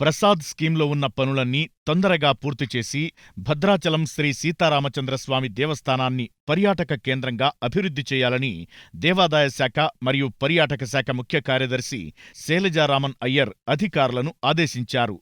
ప్రసాద్ స్కీంలో ఉన్న పనులన్నీ తొందరగా పూర్తి చేసి భద్రాచలం శ్రీ సీతారామచంద్రస్వామి దేవస్థానాన్ని పర్యాటక కేంద్రంగా అభివృద్ధి చేయాలని దేవాదాయ శాఖ మరియు పర్యాటక శాఖ ముఖ్య కార్యదర్శి శైలజారామన్ అయ్యర్ అధికారులను ఆదేశించారు.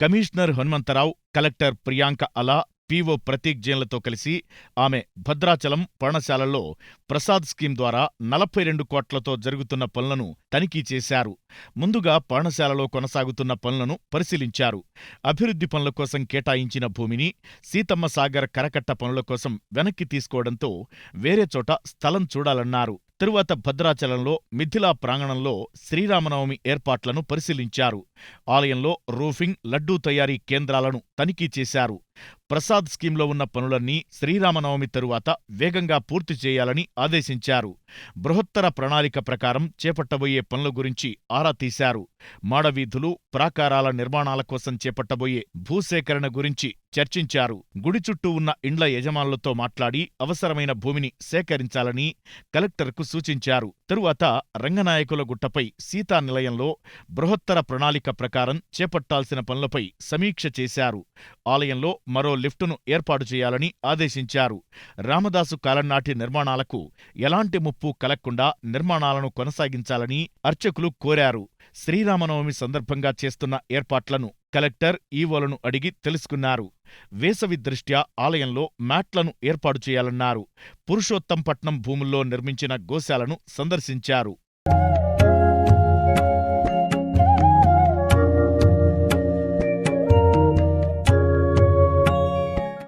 కమిషనర్ హనుమంతరావు కలెక్టర్ ప్రియాంక అలా పీఓ ప్రతీక్ జైన్లతో కలిసి ఆమె భద్రాచలం పర్ణశాలలో ప్రసాద్ స్కీమ్ ద్వారా నలభై రెండు కోట్లతో జరుగుతున్న పనులను తనిఖీ చేశారు. ముందుగా పర్ణశాలలో కొనసాగుతున్న పనులను పరిశీలించారు. అభివృద్ధి పనుల కోసం కేటాయించిన భూమిని సీతమ్మ సాగర్ కరకట్ట పనుల కోసం వెనక్కి తీసుకోవడంతో వేరే చోట స్థలం చూడాలన్నారు. తరువాత భద్రాచలంలో మిథిలా ప్రాంగణంలో శ్రీరామనవమి ఏర్పాట్లను పరిశీలించారు. ఆలయంలో రూఫింగ్ లడ్డూ తయారీ కేంద్రాలను తనిఖీ చేశారు. ప్రసాద్ స్కీంలో ఉన్న పనులన్నీ శ్రీరామనవమి తరువాత వేగంగా పూర్తి చేయాలని ఆదేశించారు. బృహత్తర ప్రణాళిక ప్రకారం చేపట్టబోయే పనుల గురించి ఆరా తీశారు. మాడవీధులు ప్రాకారాల నిర్మాణాల కోసం చేపట్టబోయే భూసేకరణ గురించి చర్చించారు. గుడి చుట్టూ ఉన్న ఇండ్ల యజమానులతో మాట్లాడి అవసరమైన భూమిని సేకరించాలని కలెక్టర్కు సూచించారు. తరువాత రంగనాయకుల గుట్టపై సీతా నిలయంలో బృహత్తర ప్రణాళిక ప్రకారం చేపట్టాల్సిన పనులపై సమీక్ష చేశారు. ఆలయంలో మరో లిఫ్టును ఏర్పాటు చేయాలని ఆదేశించారు. రామదాసు కాలం నాటి నిర్మాణాలకు ఎలాంటి ముప్పు కలగకుండా నిర్మాణాలను కొనసాగించాలని అర్చకులు కోరారు. శ్రీరామనవమి సందర్భంగా చేస్తున్న ఏర్పాట్లను కలెక్టర్ ఈవోలను అడిగి తెలుసుకున్నారు. వేసవి దృష్ట్యా ఆలయంలో మ్యాట్లను ఏర్పాటు చేయాలన్నారు. పురుషోత్తంపట్నం భూముల్లో నిర్మించిన గోశాలను సందర్శించారు.